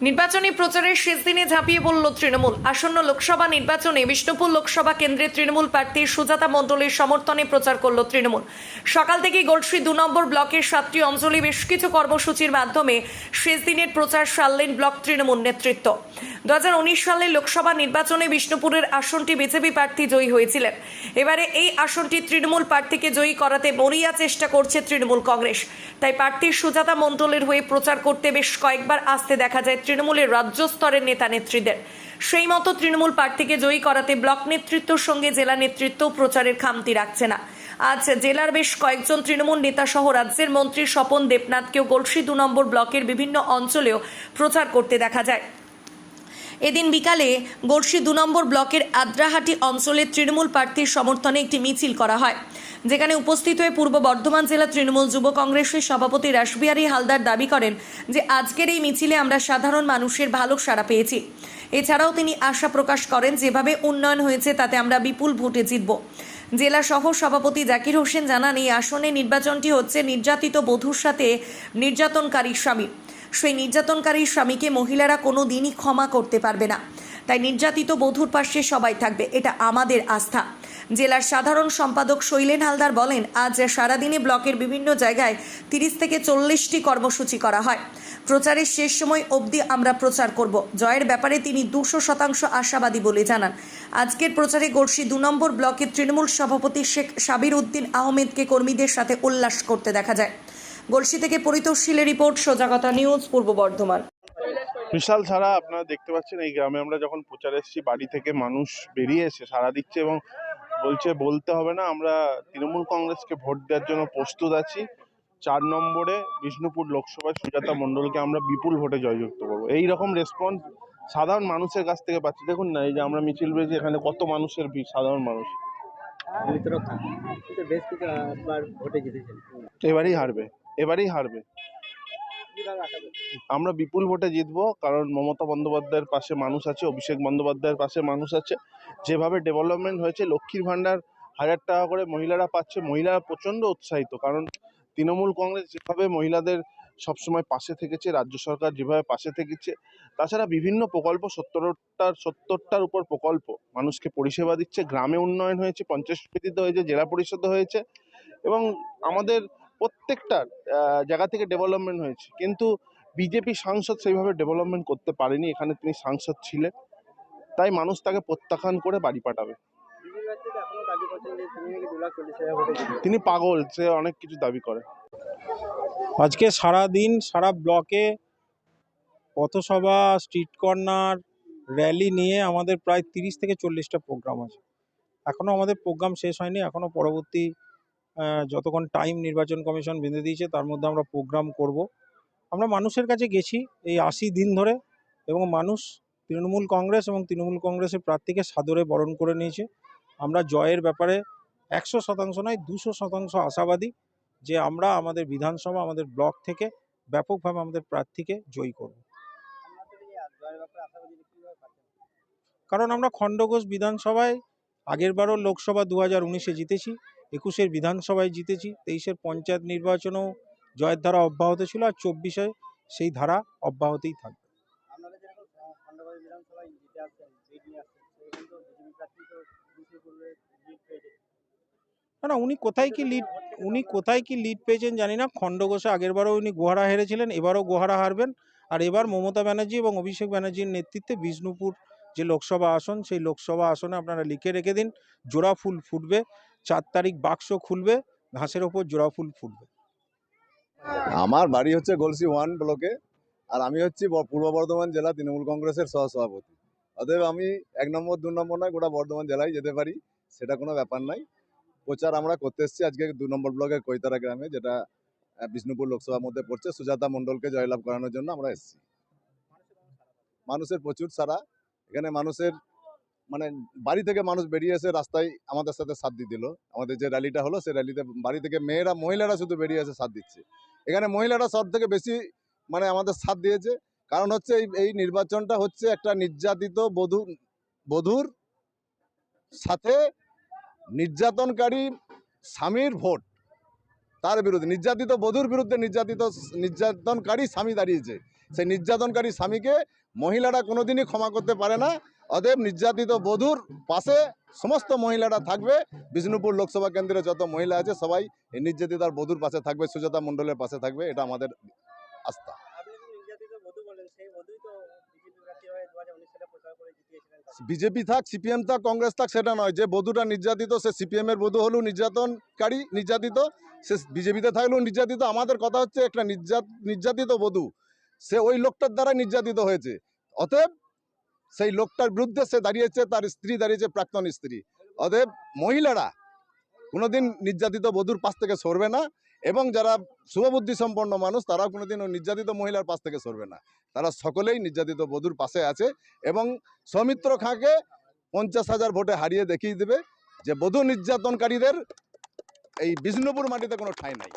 নির্বাচনী প্রচারের শেষ দিনে ঝাঁপিয়ে পড়ল তৃণমূল। আসন্ন লোকসভা নির্বাচনে বিষ্ণুপুর লোকসভা কেন্দ্রে তৃণমূল প্রার্থী সুজাতা মণ্ডলের সমর্থনে প্রচার করল তৃণমূল। সকাল থেকেই গোলশ্রী দু নম্বর ব্লকের সাতটি অঞ্চলে বেশ কিছু কর্মসূচির মাধ্যমে শেষ দিনের প্রচার সারলেন ব্লক তৃণমূল নেতৃত্ব। দু সালের লোকসভা নির্বাচনে বিষ্ণুপুরের আসনটি বিজেপি প্রার্থী জয়ী হয়েছিলেন। এবারে এই আসনটি তৃণমূল প্রার্থীকে জয়ী করাতে মরিয়া চেষ্টা করছে তৃণমূল কংগ্রেস। তাই প্রার্থী সুজাতা মণ্ডলের হয়ে প্রচার করতে বেশ কয়েকবার আসতে দেখা যায় তৃণমূলের রাজ্য স্তরের নেতা নেত্রীদের। সেই মতো তৃণমূল প্রার্থীকে জয়ী করাতে ব্লক নেতৃত্বর সঙ্গে জেলা নেতৃত্ব প্রচারের খামতি রাখছে না। আজ জেলার বেশ কয়েকজন তৃণমূল নেতা সহ রাজ্যের মন্ত্রী স্বপন দেবনাথকেও গলসি দু নম্বর ব্লকের বিভিন্ন অঞ্চলেও প্রচার করতে দেখা যায়। এদিন বিকালে গড়শি দু নম্বর ব্লকের আদ্রাহাটি অঞ্চলে তৃণমূল প্রার্থীর সমর্থনে একটি মিছিল করা হয়। যেখানে উপস্থিত হয়ে পূর্ব বর্ধমান জেলা তৃণমূল যুব কংগ্রেসের সভাপতি রাসবিহারী হালদার দাবি করেন যে আজকের এই মিছিলে আমরা সাধারণ মানুষের ভালো সাড়া পেয়েছি। এছাড়াও তিনি আশা প্রকাশ করেন যেভাবে উন্নয়ন হয়েছে তাতে আমরা বিপুল ভোটে জিতব। জেলা সহ সভাপতি জাকির হোসেন জানান, এই আসনে নির্বাচনটি হচ্ছে নির্যাতিত বধূর সাথে নির্যাতনকারী স্বামী। সেই নির্যাতনকারীর স্বামীকে মহিলারা কোনো দিনই ক্ষমা করতে পারবে না। তাই নির্যাতিত বধূর পাশে সবাই থাকবে, এটা আমাদের আস্থা। জেলার সাধারণ সম্পাদক শৈলেন হালদার বলেন, আজ সারাদিনে ব্লকের বিভিন্ন জায়গায় তিরিশ থেকে চল্লিশটি কর্মসূচি করা হয়। প্রচারের শেষ সময় অবধি আমরা প্রচার করব। জয়ের ব্যাপারে তিনি দুশো শতাংশ আশাবাদী বলে জানান। আজকের প্রচারে গড়শি দু নম্বর ব্লকের তৃণমূল সভাপতি শেখ সাবির উদ্দিন আহমেদকে কর্মীদের সাথে উল্লাস করতে দেখা যায়। গলসি থেকে পরিতোষশীলের রিপোর্ট, সোজাগতা নিউজ, পূর্ব বর্ধমান। বিশাল সারা আপনারা দেখতে পাচ্ছেন, এই গ্রামে আমরা যখন প্রচার এসেছি, বাড়ি থেকে মানুষ বেরিয়ে এসে সারা দিচ্ছে এবং বলছে বলতে হবে না আমরা তৃণমূল কংগ্রেসকে ভোট দেওয়ার জন্য প্রস্তুত আছি। চার নম্বরে বিষ্ণুপুর লোকসভায় সুজাতা মণ্ডলকে আমরা বিপুল ভোটে জয়যুক্ত করব। এই রকম রেসপন্স সাধারণ মানুষের কাছ থেকে পাচ্ছি। দেখুন না এই যে আমরা মিছিল বেরিয়েছি এখানে কত মানুষের ভিড় সাধারণ মানুষ। এবারেই হারবে এবারেই হারবে। আমরা বিপুল ভোটে জিতবো, কারণ মমতা বন্দ্যোপাধ্যায়ের পাশে মানুষ আছে, অভিষেক বন্দ্যোপাধ্যায়ের পাশে মানুষ আছে। যেভাবে ডেভেলপমেন্ট হয়েছে, লক্ষ্মীর ভাণ্ডার হাজার টাকা করে মহিলারা পাচ্ছে, মহিলারা প্রচণ্ড উৎসাহিত, কারণ তৃণমূল কংগ্রেস যেভাবে মহিলাদের সবসময় পাশে থেকেছে, রাজ্য সরকার যেভাবে পাশে থেকেছে, তাছাড়া বিভিন্ন প্রকল্প, সত্তরটার সত্তরটার উপর প্রকল্প, মানুষকে পরিষেবা দিচ্ছে, গ্রামে উন্নয়ন হয়েছে, পঞ্চায়েত সমিতিতে হয়েছে, জেলা পরিষদে হয়েছে, এবং আমাদের প্রত্যেকটা জায়গা থেকে ডেভেলপমেন্ট হয়েছে। কিন্তু বিজেপি সাংসদ সেইভাবে ডেভেলপমেন্ট করতে পারেনি। এখানে তিনি সাংসদ ছিলেন। তাই মানুষ তাকে প্রত্যাখ্যান করে বাড়ি পাঠাবে। তিনি পাগল, সে অনেক কিছু দাবি করে। আজকে সারা দিন সারা ব্লকে পথসভা স্ট্রিট কর্নার র্যালি নিয়ে আমাদের প্রায় তিরিশ থেকে চল্লিশটা প্রোগ্রাম আছে। এখনও আমাদের প্রোগ্রাম শেষ হয়নি। এখনও পরবর্তী যতক্ষণ টাইম নির্বাচন কমিশন বেঁধে দিয়েছে, তার মধ্যে আমরা প্রোগ্রাম করব। আমরা মানুষের কাছে গেছি এই আশি দিন ধরে এবং মানুষ তৃণমূল কংগ্রেস এবং তৃণমূল কংগ্রেসের প্রার্থীকে সাদরে বরণ করে নিয়েছে। আমরা জয়ের ব্যাপারে একশো শতাংশ নয়, দুশো শতাংশ আশাবাদী যে আমরা আমাদের বিধানসভা, আমাদের ব্লক থেকে ব্যাপকভাবে আমাদের প্রার্থীকে জয়ী করব। কারণ আমরা খণ্ডঘোষ বিধানসভায় আগেরবারও লোকসভা দু হাজার উনিশে জিতেছি। একুশের বিধানসভায় জিতেছি তেইশের পঞ্চায়েত নির্বাচনেও জয়ের ধারা অব্যাহত ছিল আর চব্বিশে সেই ধারা অব্যাহতই থাকবে। না না উনি কোথায় কি লিড উনি কোথায় কি লিড পেয়েছেন জানি না খণ্ডঘোষে আগেরবারও উনি গোহারা হেরেছিলেন এবারও গোহারা হারবেন আর এবার মমতা ব্যানার্জি এবং অভিষেক ব্যানার্জির নেতৃত্বে বিষ্ণুপুর যে লোকসভা আসন, সেই লোকসভা আসনে আপনারা লিখে রেখে দিন, জোড়া ফুল ফুটবে, চার তারিখ বাক্স খুলবে, ঘাসের ওপর জোড়া ফুল ফুটবে। আমার বাড়ি হচ্ছে গলসি ওয়ান ব্লকে, আর আমি হচ্ছি পূর্ব বর্ধমান জেলা তৃণমূল কংগ্রেসের সহসভাপতি। অতএব আমি এক নম্বর, দু নম্বর নয়, গোটা বর্ধমান জেলায় যেতে পারি, সেটা কোনো ব্যাপার নাই। প্রচার আমরা করতে এসেছি আজকে দু নম্বর ব্লকের কৈতারা গ্রামে, যেটা বিষ্ণুপুর লোকসভার মধ্যে পড়ছে। সুজাতা মণ্ডলকে জয়লাভ করানোর জন্য আমরা এসেছি। মানুষের প্রচুর সারা এখানে মানুষের মানে বাড়ি থেকে মানুষ বেরিয়ে এসে রাস্তায় আমাদের সাথে সাথ দিয়ে দিল। আমাদের যে র্যালিটা হলো, সেই র্যালিতে বাড়ি থেকে মেয়েরা, মহিলারা শুধু বেরিয়ে এসে সাথ দিচ্ছে। এখানে মহিলারা সব থেকে বেশি মানে আমাদের সাথ দিয়েছে। কারণ হচ্ছে এই এই নির্বাচনটা হচ্ছে একটা নির্যাতিত বধূ, বধূর সাথে নির্যাতনকারী স্বামীর ভোট। তার বিরুদ্ধে, নির্যাতিত বধূর বিরুদ্ধে নির্যাতিত, নির্যাতনকারী স্বামী দাঁড়িয়েছে। সেই নির্যাতনকারী স্বামীকে মহিলারা কোনোদিনই ক্ষমা করতে পারে না। অতএব নির্যাতিত বধূর পাশে সমস্ত মহিলারা থাকবে। বিষ্ণুপুর লোকসভা কেন্দ্রে যত মহিলা আছে সবাই এই নির্যাতিতার বধূর পাশে থাকবে সুজাতা মণ্ডলের পাশে থাকবে এটা আমাদের আস্থা। বিজেপি থাক সিপিএম থাক কংগ্রেস থাক সেটা নয়। যে বধূটা নির্যাতিত সে সিপিএম এর বধূ হলেও নির্যাতনকারী নির্যাতিত। সে বিজেপিতে থাকলেও নির্যাতিত। আমাদের কথা হচ্ছে একটা নির্যাত নির্যাতিত বধূ। সে ওই লোকটার দ্বারা নির্যাতিত হয়েছে। অতএব সেই লোকটার বিরুদ্ধে সে দাঁড়িয়েছে, তার স্ত্রী দাঁড়িয়েছে, প্রাক্তন স্ত্রী। অতএব মহিলারা কোনোদিন নির্যাতিত বধূর পাশ থেকে সরবে না এবং যারা শুভবুদ্ধি সম্পন্ন মানুষ, তারাও কোনোদিন ওই নির্যাতিত মহিলার পাশ থেকে সরবে না। তারা সকলেই নির্যাতিত বধূর পাশে আছে এবং সৌমিত্র খাঁকে পঞ্চাশ হাজার ভোটে হারিয়ে দেখিয়ে দেবে যে বধূ নির্যাতনকারীদের এই বিষ্ণুপুর মাটিতে কোনো ঠাঁই নাই।